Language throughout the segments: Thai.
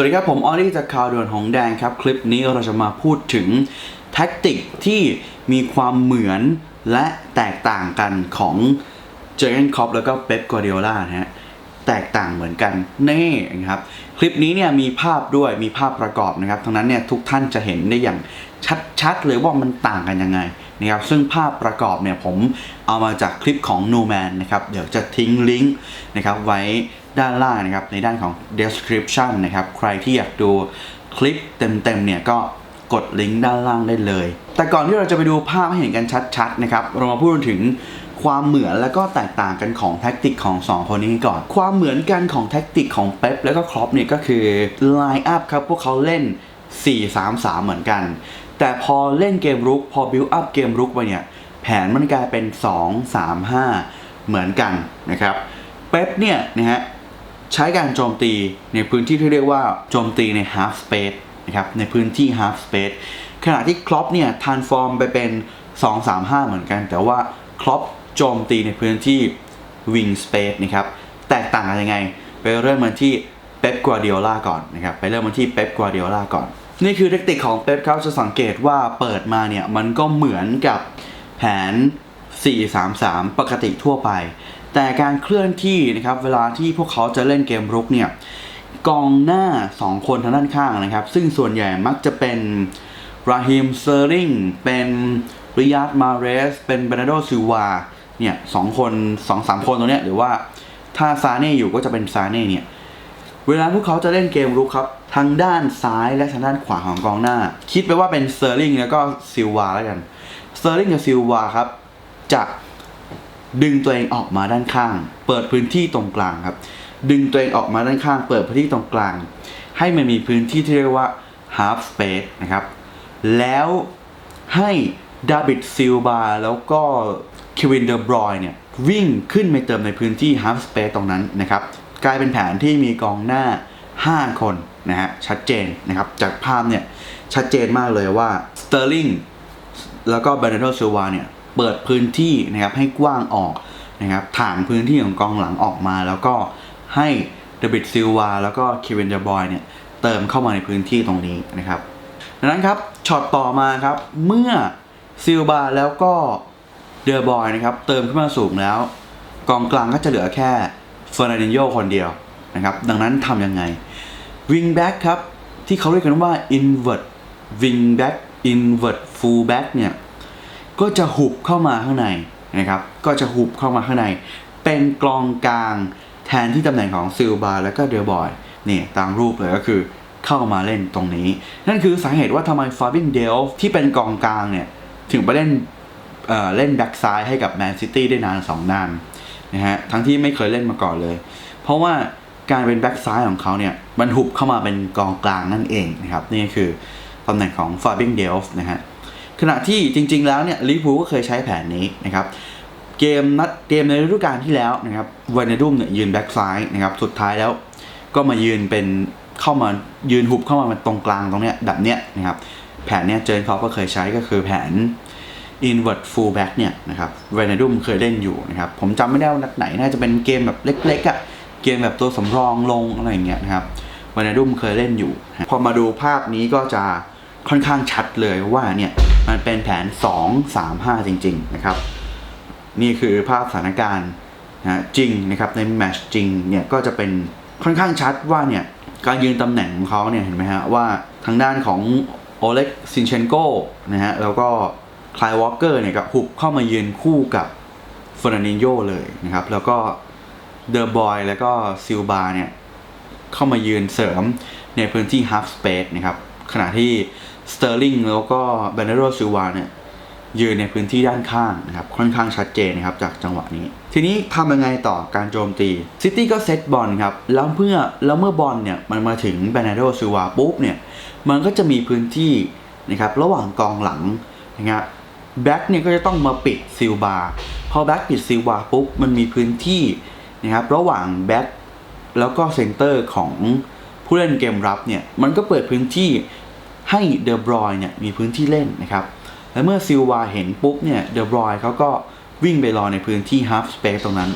สวัสดีครับ ผมออดี้จากข่าวด่วนของแดงครับ คลิปนี้เราจะมาพูดถึงแท็กติกที่มีความเหมือนและแตกต่างกันของเจอร์เกนคอปแล้วก็เป๊ปกัวเดียล่านะฮะแตกต่างเหมือนกันแน่นะครับคลิปนี้เนี่ยมีภาพด้วยมีภาพประกอบนะครับทั้งนั้นเนี่ยทุกท่านจะเห็นได้อย่างชัดๆเลยว่ามันต่างกันยังไงนะครับซึ่งภาพประกอบเนี่ยผมเอามาจากคลิปของ No Man นะครับเดี๋ยวจะทิ้งลิงก์นะครับไว้ ด้านล่างนะครับในด้านของ description นะครับ ใครที่อยากดูคลิปเต็มๆเนี่ยก็กดลิงก์ด้านล่างได้เลย แต่ก่อนที่เราจะไปดูภาพให้เห็นกันชัดๆนะครับ เรามาพูดถึงความเหมือนและก็แตกต่างกันของแท็กติกของ 2 คนนี้ก่อน ความเหมือนกันของแท็กติกของเป๊ปแล้วก็ครอปเนี่ยก็คือไลน์อัพครับ พวกเขาเล่น 4-3-3 เหมือนกัน แต่พอเล่นเกมรุก พอบิวอัพเกมรุกไปเนี่ย แผนมันกลายเป็น 2-3-5 เหมือนกันนะครับ เป๊ปเนี่ยนะฮะ ใช้การโจมตีในพื้นที่ที่เรียกว่าโจมตีใน half space นะครับในพื้นที่ half space ขณะที่ครอปเนี่ยทานฟอร์มไปเป็น 2-3-5 เหมือนกัน แต่ว่าครอปโจมตีในพื้นที่ wing space นะครับแตกต่างกันยังไง ไปเริ่มกันที่เป๊ปกัวเดียล่าก่อนนะครับไปเริ่มกันที่เป๊ปกัวเดียล่าก่อน นี่คือเทคนิคของเป๊ปครับจะสังเกตว่าเปิดมาเนี่ยมันก็เหมือนกับแผน 4-3-3 ปกติทั่วไป แต่การเคลื่อนที่นะครับเวลาที่พวกเขาจะเล่นเกมรุกเนี่ยกองหน้า 2 คนทางด้านข้างนะครับ ซึ่งส่วนใหญ่มักจะเป็นราฮิมเซอร์ลิงเป็นริยาดมาเรส เป็นเบรนาโดซิลวาเนี่ยสองคนสองสามคนตรงเนี้ยหรือว่าถ้าซาเน่อยู่ก็จะเป็นซาเน่เนี่ยเวลาพวกเขาจะเล่นเกมรุกครับทางด้านซ้ายและทางด้านขวาของกองหน้า คิดไปว่าเป็นเซอร์ลิงแล้วก็ซิลวาแล้วกันเซอร์ลิงกับซิลวาครับจะ ดึงตัวเองออกมาด้านข้าง เปิดพื้นที่ตรงกลางครับ ดึงตัวเองออกมาด้านข้าง เปิดพื้นที่ตรงกลาง ให้มันมีพื้นที่ที่เรียกว่า half space นะครับ แล้วให้ดาบิดซิลบาแล้วก็เควินเดอร์บรอยเนี่ย วิ่งขึ้นไปเติมในพื้นที่ half space ตรงนั้นนะครับ กลายเป็นแผนที่มีกองหน้า 5 คนนะฮะ ชัดเจนนะครับ จากภาพเนี่ย ชัดเจนมากเลยว่าสเตอร์ลิงแล้วก็เบรนโดซิลวาเนี่ย เปิดพื้นที่นะครับให้กว้างออกนะครับฐานพื้นที่ของกองหลังออกมา แล้วก็ให้เดบิดซิลวาแล้วก็เควินเดอร์บอยเนี่ยเติมเข้ามาในพื้นที่ตรงนี้นะครับดังนั้นครับช็อตต่อมาครับเมื่อซิลบาแล้วก็เดอร์บอยนะครับเติมขึ้นมาสูงแล้ว กองกลางก็จะเหลือแค่เฟอร์นันดินโยคนเดียวนะครับดังนั้นทำยังไงวิงแบ็กครับที่เขาเรียกกันว่า invert wing back invert full back เนี่ย ก็จะหุบเข้ามาข้างในนะครับ ก็จะหุบเข้ามาข้างใน เป็นกลองกลางแทนที่ตำแหน่งของซิลบาแล้วก็เดอร์บอยนี่ตามรูปเลยก็คือเข้ามาเล่นตรงนี้ นั่นคือสาเหตุว่าทำไมฟาบินเดลที่เป็นกองกลางเนี่ย ถึงไปเล่นเอ่อเล่นแบ็กซ้ายให้กับแมนซิตี้ได้นานสองนานนะฮะทั้งที่ไม่เคยเล่นมาก่อนเลย เพราะว่าการเป็นแบ็กซ้ายของเขาเนี่ยมันหุบเข้ามาเป็นกองกลางนั่นเองนะครับนี่คือตำแหน่งของฟาบินเดลนะฮะ ขณะที่จริง ๆ แล้วเนี่ยลิเวอร์พูลก็เคยใช้แผนนี้นะครับเกมนัดเกมในฤดูกาลที่แล้วนะครับวานเนดุมเนี่ยยืนแบ็กซ้ายนะครับสุดท้ายแล้วก็มายืนเป็นเข้ามายืนหุบเข้ามาเป็นตรงกลางตรงเนี้ยแบบเนี้ยนะครับแผนเนี้ยเจนเขาก็เคยใช้ก็คือแผน invert full back เนี่ยนะครับเวนาดุมเคยเล่นอยู่นะครับผมจำไม่ได้ว่านัดไหนน่าจะเป็นเกมแบบเล็กๆอะ่ะเกมแบบตัวสำรองลงอะไรอย่างเงี้ยนะครับเวนาดุมเคยเล่นอยู่ พอมาดูภาพนี้ก็จะค่อนข้างชัดเลยว่าเนี่ย มันเป็นแผน 2 3 5 จริง ๆ นะครับ นี่คือภาพสถานการณ์นะจริงนะครับในแมชจริงเนี่ยก็จะเป็นค่อนข้างชัดว่าเนี่ยการยืนตำแหน่งของเขาเนี่ยเห็นไหมฮะว่าทางด้านของโอเล็กซินเชนโกนะฮะแล้วก็คลายวอลเกอร์เนี่ยก็หุบเข้ามายืนคู่กับเฟอร์นันดินโยเลยนะครับ แล้วก็เดอร์บอยแล้วก็ซิลบาเนี่ยเข้ามายืนเสริมในพื้นที่ half space นะครับ ขณะที่สเตอร์ลิงแล้วก็เบนเนโรซิลวาเนี่ยยืนในพื้นที่ด้านข้างนะครับค่อนข้างชัดเจนนะครับจากจังหวะนี้ ทีนี้ทำยังไงต่อการโจมตีซิตี้ก็เซตบอลครับแล้วเมื่อแล้วเมื่อบอลเนี่ยมันมาถึงเบนเนโรซิลวาปุ๊บเนี่ยมันก็จะมีพื้นที่นะครับระหว่างกองหลังนะครับแบ็กเนี่ยก็จะต้องมาปิดซิลบาพอแบ็กปิดซิลบาปุ๊บมันมีพื้นที่นะครับระหว่างแบ็กแล้วก็เซนเตอร์ของ ผู้เล่นเกมรับเนี่ยมันก็เปิดพื้นที่ให้เดอบรอยเนี่ยมีพื้นที่เล่นนะครับและเมื่อซิลวาเห็นปุ๊บเนี่ยเดอบรอยเขาก็วิ่งไปรอในพื้นที่ half space ตรงนั้น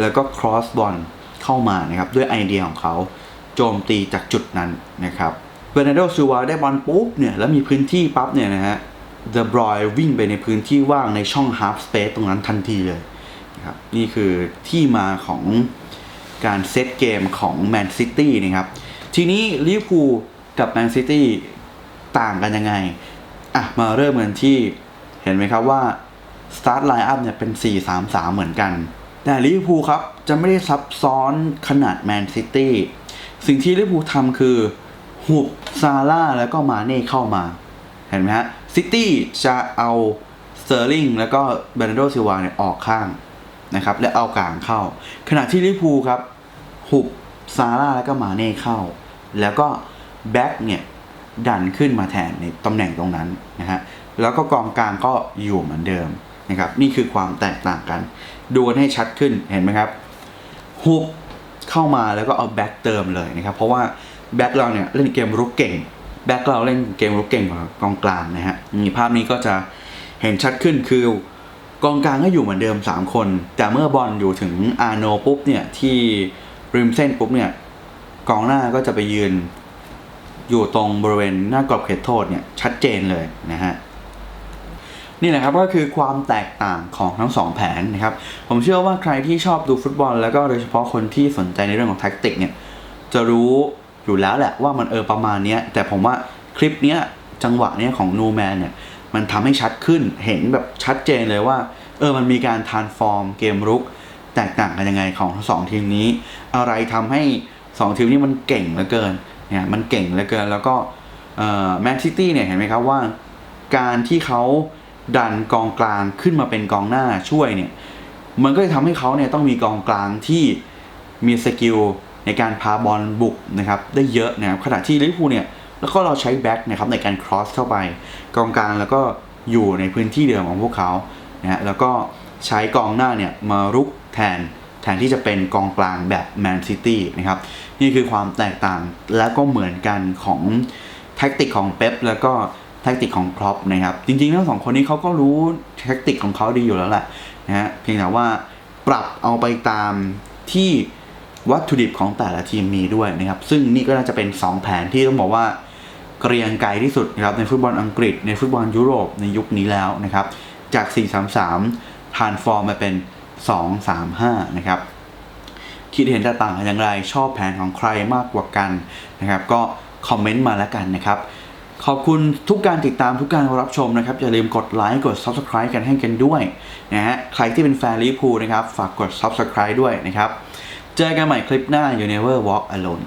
แล้วก็ cross ball เข้ามานะครับด้วยไอเดียของเขาโจมตีจากจุดนั้นนะครับเบรนโดซิลวาได้บอลปุ๊บเนี่ยแล้วมีพื้นที่ปั๊บเนี่ยนะฮะเดอบรอยวิ่งไปในพื้นที่ว่างในช่องฮาร์ฟสเปซตรงนั้นทันทีเลยนะครับนี่คือที่มาของการเซตเกมของแมนซิตี้นะครับ ทีนี้ลิเวอร์พูลกับแมนซิตี้ต่างกันยังไง อะ มาเริ่มกันที่เห็นไหมครับว่า Start Line Up เนี่ยเป็น 4-3-3 เหมือนกัน แต่ลิเวอร์พูลครับ จะไม่ได้ซับซ้อนขนาดแมนซิตี้สิ่งที่ลิเวอร์พูลทำคือ หุบซาร่าแล้วก็มาเน่เข้ามา เห็นไหมฮะซิตี้จะเอาสเตอร์ลิงแล้วก็เบรนโดซิวาเนี่ยออกข้างนะครับและเอากลางเข้า ขณะที่ลิเวอร์พูลครับ หุบซาร่าแล้วก็มาเน่เข้า แล้วก็แบ็กเนี่ยดันขึ้นมาแทนในตำแหน่งตรงนั้นนะฮะแล้วก็กองกลางก็อยู่เหมือนเดิมนะครับนี่คือความแตกต่างกัน ดูกันให้ชัดขึ้นเห็นไหมครับฮุบเข้ามาแล้วก็เอาแบ็กเติมเลยนะครับเพราะว่าแบ็กเราเนี่ยเล่นเกมรุกเก่งแบ็กเราเล่นเกมรุกเก่งกว่ากองกลางนะฮะนี่ภาพนี้ก็จะเห็นชัดขึ้นคือกองกลางก็อยู่เหมือนเดิม 3 คน แต่เมื่อบอลอยู่ถึงอาโนปุ๊บเนี่ยที่ริมเส้นปุ๊บเนี่ย กองหน้าก็จะไปยืนอยู่ตรงบริเวณหน้ากรอบเขตโทษเนี่ยชัดเจนเลยนะฮะนี่แหละครับก็คือความแตกต่างของทั้งสองแผนนะครับผมเชื่อว่าใครที่ชอบดูฟุตบอล แล้วก็โดยเฉพาะคนที่สนใจในเรื่องของแท็กติกเนี่ยจะรู้อยู่แล้วแหละว่ามันเออประมาณนี้แต่ผมว่าคลิปเนี้ยจังหวะเนี้ยของนูแมนเนี่ยมันทำให้ชัดขึ้นเห็นแบบชัดเจนเลยว่าเออมันมีการทานฟอร์มเกมรุก แตกต่างกันยังไงของทั้งสองทีมนี้ อะไรทำให้ สองทีมนี้มันเก่งเหลือเกินเนี่ยมันเก่งเหลือเกิน แล้วก็แมนซิตี้เนี่ยเห็นไหมครับว่า การที่เขาดันกองกลางขึ้นมาเป็นกองหน้าช่วยเนี่ยมันก็จะทำให้เขาเนี่ยต้องมีกองกลางที่มีสกิลในการพาบอลบุกนะครับได้เยอะนะครับขณะที่ลิเวอร์พูลเนี่ยแล้วก็เราใช้แบ็คนะครับในการครอสเข้าไป กองกลางแล้วก็อยู่ในพื้นที่เดิมของพวกเขานะแล้วก็ใช้กองหน้าเนี่ยมารุกแทน แทนที่จะเป็นกองกลางแบบแมนซิตี้นะครับ นี่คือความแตกต่างและก็เหมือนกันของแท็กติกของเป๊ปแล้วก็แท็กติกของครอปนะครับ จริงๆทั้งสองคนนี้เขาก็รู้แท็กติกของเขาดีอยู่แล้วแหละนะฮะเพียงแต่ว่าปรับเอาไปตามที่วัตถุดิบของแต่ละทีมมีด้วยนะครับ ซึ่งนี่ก็น่าจะเป็น 2 แผนที่ต้องบอกว่าเกรียงไกรที่สุดนะครับในฟุตบอลอังกฤษในฟุตบอลยุโรปในยุคนี้แล้วนะครับ จาก 4-3-3ทานฟอร์มมาเป็น 2-3-5 นะครับ คิดเห็นจะต่างกันอย่างไรชอบแผนของใครมากกว่ากันนะครับ ก็คอมเมนต์มาแล้วกันนะครับ ขอบคุณทุกการติดตามทุกการรับชมนะครับ อย่าลืมกดไลค์กด Subscribe กันให้กันด้วยนะฮะใครที่เป็นแฟนลิเวอร์พูลนะครับ ฝากกด Subscribe ด้วยนะครับ เจอกันใหม่คลิปหน้า You Never Walk Alone